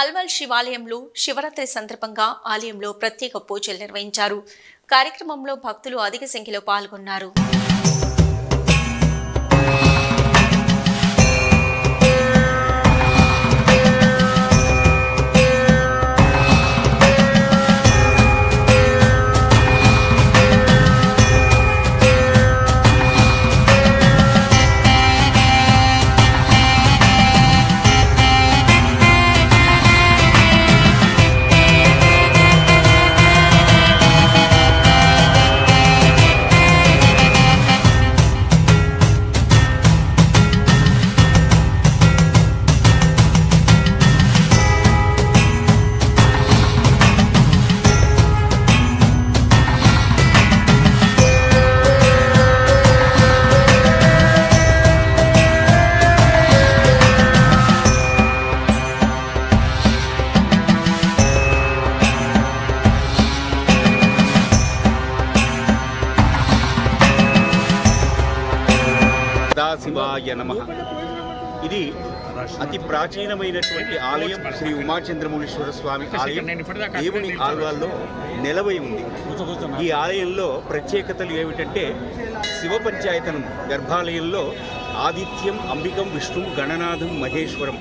అల్వల్ శివాలయంలో శివరాత్రి సందర్భంగా ఆలయంలో ప్రత్యేక పూజలు నిర్వహించారు. కార్యక్రమంలో భక్తులు అధిక సంఖ్యలో పాల్గొన్నారు. సదాశివాయ నమ. ఇది అతి ప్రాచీనమైనటువంటి ఆలయం శ్రీ ఉమాచంద్రమౌళీశ్వర స్వామి ఆలయం. దేవుని ఆలయాల్లో నెలవై ఉంది. ఈ ఆలయంలో ప్రత్యేకతలు ఏమిటంటే శివ పంచాయతనం గర్భాలయంలో ఆదిత్యం అంబికం విష్ణు గణనాథం మహేశ్వరం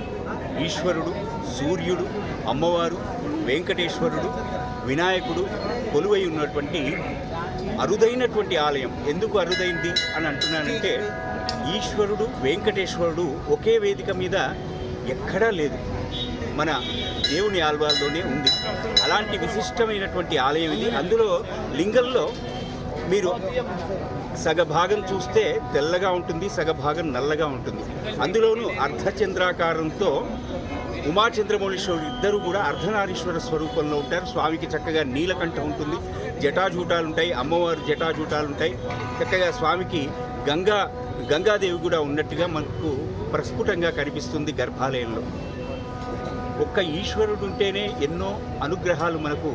ఈశ్వరుడు సూర్యుడు అమ్మవారు వెంకటేశ్వరుడు వినాయకుడు కొలువై ఉన్నటువంటి అరుదైనటువంటి ఆలయం. ఎందుకు అరుదైంది అని అంటున్నానంటే ఈశ్వరుడు వెంకటేశ్వరుడు ఒకే వేదిక మీద ఎక్కడా లేదు. మన దేవుని ఆల్వాల్లోనే ఉంది. అలాంటి విశిష్టమైనటువంటి ఆలయం ఇది. అందులో లింగంలో మీరు సగభాగం చూస్తే తెల్లగా ఉంటుంది సగభాగం నల్లగా ఉంటుంది. అందులోనూ అర్ధచంద్రాకారంతో ఉమాచంద్రమౌళీశ్వరుడు ఇద్దరు కూడా అర్ధనారీశ్వర స్వరూపంలో ఉంటారు. స్వామికి చక్కగా నీలకంఠ ఉంటుంది. జటాజూటాలు ఉంటాయి అమ్మవారు జటాజూటాలు ఉంటాయి చక్కగా స్వామికి గంగా గంగాదేవి కూడా ఉన్నట్టుగా మనకు ప్రస్ఫుటంగా కనిపిస్తుంది గర్భాలయంలో. ఒక్క ఈశ్వరుడు ఉంటేనే ఎన్నో అనుగ్రహాలు మనకు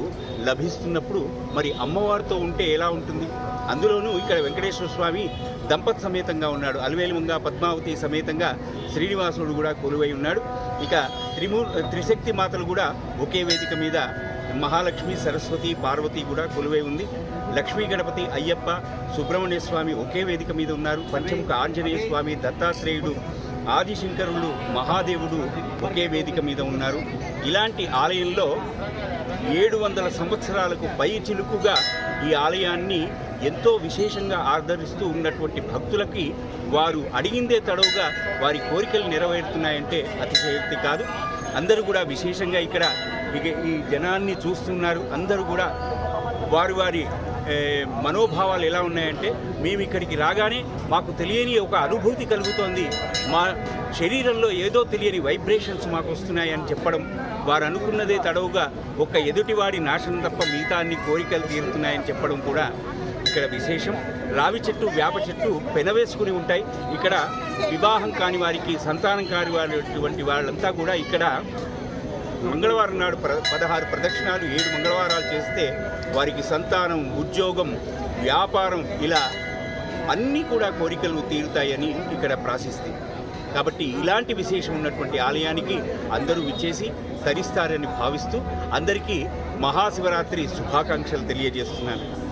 లభిస్తున్నప్పుడు మరి అమ్మవారితో ఉంటే ఎలా ఉంటుంది? అందులోనూ ఇక్కడ వెంకటేశ్వర స్వామి దంపతి సమేతంగా ఉన్నాడు. అలవేలుమంగా పద్మావతి సమేతంగా శ్రీనివాసుడు కూడా కొలువై ఉన్నాడు. ఇక త్రిమూ త్రిశక్తి మాతలు కూడా ఒకే వేదిక మీద మహాలక్ష్మి సరస్వతి పార్వతి కూడా కొలువై ఉంది. లక్ష్మీ గణపతి అయ్యప్ప సుబ్రహ్మణ్య స్వామి ఒకే వేదిక మీద ఉన్నారు. పంచముఖ ఆంజనేయ స్వామి దత్తాత్రేయుడు ఆదిశంకరుడు మహాదేవుడు ఒకే వేదిక మీద ఉన్నారు. ఇలాంటి ఆలయంలో ఏడు వందల సంవత్సరాలకు పై చిలుకుగా ఈ ఆలయాన్ని ఎంతో విశేషంగా ఆదరిస్తూ ఉన్నటువంటి భక్తులకి వారు అడిగిందే తడవుగా వారి కోరికలు నెరవేరుతున్నాయంటే అతిశయోక్తి కాదు. అందరూ కూడా విశేషంగా ఇక్కడ ఈ జనాన్ని చూస్తున్నారు. అందరూ కూడా వారి వారి మనోభావాలు ఎలా ఉన్నాయంటే మేము ఇక్కడికి రాగానే మాకు తెలియని ఒక అనుభూతి కలుగుతోంది. మా శరీరంలో ఏదో తెలియని వైబ్రేషన్స్ మాకు వస్తున్నాయని చెప్పడం వారు అనుకున్నదే తడవుగా ఒక ఎదుటివాడి నాశనం తప్ప మిగతా అన్ని కోరికలు తీరుతున్నాయని చెప్పడం కూడా ఇక్కడ విశేషం. రావి చెట్టు వేప చెట్టు పెనవేసుకుని ఉంటాయి. ఇక్కడ వివాహం కాని వారికి సంతానం కాని వారి వాళ్ళంతా కూడా ఇక్కడ మంగళవారం నాడు ప్ర పదహారు ప్రదక్షిణాలు ఏడు మంగళవారాలు చేస్తే వారికి సంతానం ఉద్యోగం వ్యాపారం ఇలా అన్నీ కూడా కోరికలు తీరుతాయని ఇక్కడ ప్రాశిస్తాయి కాబట్టి ఇలాంటి విశేషం ఉన్నటువంటి ఆలయానికి అందరూ విచ్చేసి తరిస్తారని భావిస్తూ అందరికీ మహాశివరాత్రి శుభాకాంక్షలు తెలియజేస్తున్నాను.